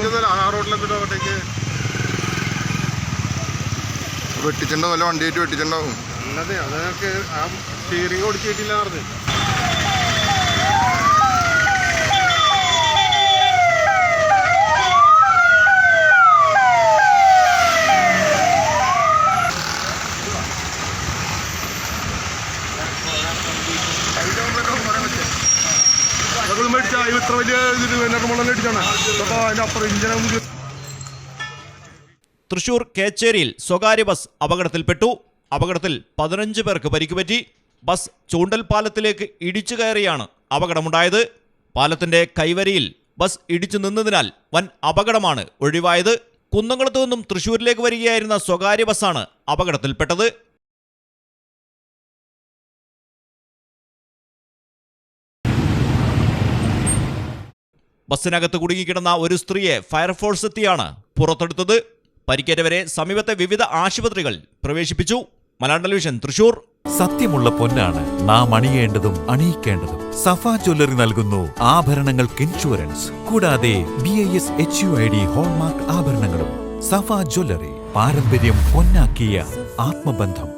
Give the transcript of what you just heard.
ആ അങ്ങോട്ടേക്ക് വെട്ടിച്ചുണ്ടോ വല്ല വണ്ടിയായിട്ട് വെട്ടിച്ചുണ്ടാവും അല്ലാതെ അതൊക്കെ ആ സ്റ്റിയറിംഗ് ഓടിച്ചിട്ടില്ല പറഞ്ഞു മേടിച്ചാൽ ഇത്ര വലിയ അടിച്ചാണ് അപ്പോൾ അപ്പുറം തൃശൂർ കേച്ചേരിയിൽ സ്വകാര്യ ബസ് അപകടത്തിൽപ്പെട്ടു. അപകടത്തിൽ പതിനഞ്ച് പേർക്ക് പരിക്കുപറ്റി. ബസ് ചൂണ്ടൽ പാലത്തിലേക്ക് ഇടിച്ചു കയറിയാണ് അപകടമുണ്ടായത്. പാലത്തിന്റെ കൈവരിയിൽ ബസ് ഇടിച്ചു നിന്നതിനാൽ വൻ അപകടമാണ് ഒഴിവായത്. കുന്നംകുളത്തു നിന്നും തൃശൂരിലേക്ക് വരികയായിരുന്ന സ്വകാര്യ ബസ്സാണ് അപകടത്തിൽപ്പെട്ടത്. ബസ്സിനകത്ത് കുടുങ്ങിക്കിടന്ന ഒരു സ്ത്രീയെ ഫയർഫോഴ്സ് എത്തിയാണ് പുറത്തെടുത്തത്. പരിക്കേറ്റവരെ സമീപത്തെ വിവിധ ആശുപത്രികൾ പ്രവേശിപ്പിച്ചു. മലയാളം ടെലിവിഷൻ തൃശൂർ. സത്യമുള്ള പൊന്നാണ് നാം അണിയേണ്ടതും അണിയിക്കേണ്ടതും. സഫ ജ്വല്ലറി നൽകുന്നു ആഭരണങ്ങൾക്ക് ഇൻഷുറൻസ്. കൂടാതെ B I S H U I D hallmark ആഭരണങ്ങളും. സഫ ജ്വല്ലറി പാരമ്പര്യം പൊന്നാക്കിയ ആത്മബന്ധം.